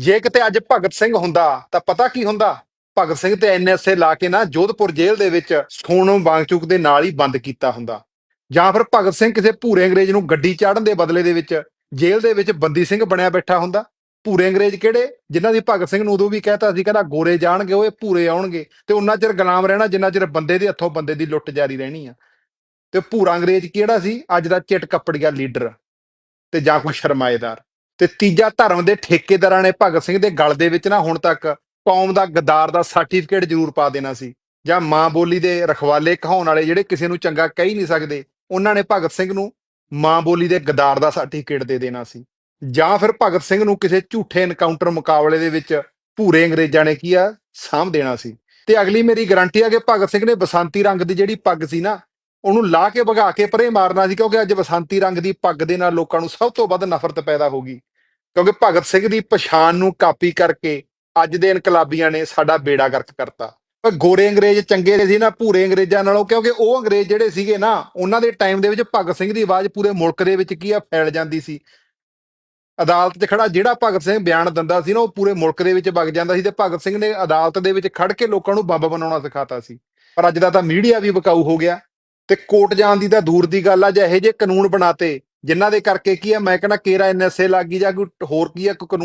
ਜੇ ਕਿਤੇ ਅੱਜ ਭਗਤ ਸਿੰਘ ਹੁੰਦਾ, ਤਾਂ ਪਤਾ ਕੀ ਹੁੰਦਾ? ਭਗਤ ਸਿੰਘ ਤੇ ਐਨਐਸਏ ਲਾ ਕੇ ਨਾ ਜੋਧਪੁਰ ਜੇਲ੍ਹ ਦੇ ਵਿੱਚ ਸੋਨੂ ਵਾਂਗਚੁਕ ਦੇ ਨਾਲ ਹੀ ਬੰਦ ਕੀਤਾ ਹੁੰਦਾ। ਜਾਂ ਫਿਰ ਭਗਤ ਸਿੰਘ ਕਿਸੇ ਭੂਰੇ ਅੰਗਰੇਜ਼ ਨੂੰ ਗੱਡੀ ਚਾੜਨ ਦੇ ਬਦਲੇ ਦੇ ਵਿੱਚ ਜੇਲ੍ਹ ਦੇ ਵਿੱਚ ਬੰਦੀ ਸਿੰਘ ਬਣਿਆ ਬੈਠਾ ਹੁੰਦਾ। ਭੂਰੇ ਅੰਗਰੇਜ਼ ਕਿਹੜੇ? ਜਿਨ੍ਹਾਂ ਦੀ ਭਗਤ ਸਿੰਘ ਨੂੰ ਉਦੋਂ ਵੀ ਕਹਿਤਾ ਸੀ, ਕਹਿੰਦਾ ਗੋਰੇ ਜਾਣਗੇ, ਉਹ ਇਹ ਭੂਰੇ ਆਉਣਗੇ। ਤੇ ਉਹਨਾਂ ਚਿਰ ਗੁਲਾਮ ਰਹਿਣਾ ਜਿੰਨਾ ਚਿਰ ਬੰਦੇ ਦੇ ਹੱਥੋਂ ਬੰਦੇ ਦੀ ਲੁੱਟ ਜਾਰੀ ਰਹਿਣੀ ਆ। ਤੇ ਭੂਰਾ ਅੰਗਰੇਜ਼ ਕਿਹੜਾ ਸੀ? ਅੱਜ ਦਾ ਚਿੱਟ ਕੱਪੜੀਆ ਲੀਡਰ ਤੇ ਜਾਂ ਕੋਈ ਸ਼ਰਮਾਏਦਾਰ। ਤੇ ਤੀਜਾ ਧਰਮ ਦੇ ਠੇਕੇਦਾਰਾਂ ਨੇ ਭਗਤ ਸਿੰਘ ਦੇ ਗਲ ਦੇ ਵਿੱਚ ਨਾ ਹੁਣ ਤੱਕ ਕੌਮ ਦਾ ਗਦਾਰ ਦਾ ਸਰਟੀਫਿਕੇਟ ਜ਼ਰੂਰ ਪਾ ਦੇਣਾ ਸੀ। ਜਾਂ ਮਾਂ ਬੋਲੀ ਦੇ ਰਖਵਾਲੇ ਕਹਾਉਣ ਵਾਲੇ ਜਿਹੜੇ ਕਿਸੇ ਨੂੰ ਚੰਗਾ ਕਹਿ ਨਹੀਂ ਸਕਦੇ, ਉਹਨਾਂ ਨੇ ਭਗਤ ਸਿੰਘ ਨੂੰ ਮਾਂ ਬੋਲੀ ਦੇ ਗਦਾਰ ਦਾ ਸਰਟੀਫਿਕੇਟ ਦੇ ਦੇਣਾ ਸੀ। ਜਾਂ ਫਿਰ ਭਗਤ ਸਿੰਘ ਨੂੰ ਕਿਸੇ ਝੂਠੇ ਐਨਕਾਊਂਟਰ ਮੁਕਾਬਲੇ ਦੇ ਵਿੱਚ ਭੂਰੇ ਅੰਗਰੇਜ਼ਾਂ ਨੇ ਕੀ ਆ, ਸਾਂਭ ਦੇਣਾ ਸੀ। ਤੇ ਅਗਲੀ ਮੇਰੀ ਗਾਰੰਟੀ ਆ ਕਿ ਭਗਤ ਸਿੰਘ ਨੇ ਬਸੰਤੀ ਰੰਗ ਦੀ ਜਿਹੜੀ ਪੱਗ ਸੀ ਨਾ, ਉਹਨੂੰ ਲਾ ਕੇ ਭਗਾ ਕੇ ਪਰੇ ਮਾਰਨਾ ਸੀ, ਕਿਉਂਕਿ ਅੱਜ ਬਸੰਤੀ ਰੰਗ ਦੀ ਪੱਗ ਦੇ ਨਾਲ ਲੋਕਾਂ ਨੂੰ ਸਭ ਤੋਂ ਵੱਧ ਨਫ਼ਰਤ ਪੈਦਾ ਹੋ ਗਈ। ਕਿਉਂਕਿ ਭਗਤ ਸਿੰਘ ਦੀ ਪਛਾਣ ਨੂੰ ਕਾਪੀ ਕਰਕੇ ਅੱਜ ਦੇ ਇਨਕਲਾਬੀਆਂ ਨੇ ਸਾਡਾ ਬੇੜਾ ਗਰਕ ਕਰਤਾ। ਪਰ ਗੋਰੇ ਅੰਗਰੇਜ਼ ਚੰਗੇ ਸੀ ਨਾ, ਭੂਰੇ ਅੰਗਰੇਜ਼ਾਂ ਨਾਲੋਂ, ਕਿਉਂਕਿ ਉਹ ਅੰਗਰੇਜ਼ ਜਿਹੜੇ ਸੀਗੇ ਨਾ, ਉਹਨਾਂ ਦੇ ਟਾਈਮ ਦੇ ਵਿੱਚ ਭਗਤ ਸਿੰਘ ਦੀ ਆਵਾਜ਼ ਪੂਰੇ ਮੁਲਕ ਦੇ ਵਿੱਚ ਕੀ ਆ, ਫੈਲ ਜਾਂਦੀ ਸੀ। ਅਦਾਲਤ 'ਚ ਖੜਾ ਜਿਹੜਾ ਭਗਤ ਸਿੰਘ ਬਿਆਨ ਦਿੰਦਾ ਸੀ ਨਾ, ਉਹ ਪੂਰੇ ਮੁਲਕ ਦੇ ਵਿੱਚ ਵਗ ਜਾਂਦਾ ਸੀ ਤੇ ਭਗਤ ਸਿੰਘ ਨੇ ਅਦਾਲਤ ਦੇ ਵਿੱਚ ਖੜ ਕੇ ਲੋਕਾਂ ਨੂੰ ਬੰਬ ਬਣਾਉਣਾ ਸਿਖਾਤਾ ਸੀ। ਪਰ ਅੱਜ ਦਾ ਤਾਂ ਮੀਡੀਆ ਵੀ ਬਕਾਊ ਹੋ ਗਿਆ। ਤੇ ਕੋਰਟ ਜਾਣ ਦੀ ਤਾਂ ਦੂਰ ਦੀ ਗੱਲ ਆ, ਜੇ ਇਹੋ ਜਿਹੇ ਕਾਨੂੰਨ ਬਣਾਤੇ ਜਿਨ੍ਹਾਂ ਦੇ ਕਰਕੇ ਕੀ ਆ? ਮੈਂ ਕਹਿੰਦਾ ਕੇਰਾ ਐਨਐਸਏ ਲੱਗ ਗਈ ਜਾਂ ਕੋਈ ਹੋਰ ਕੀ ਆ? ਕੋਈ ਕਾਨੂੰਨ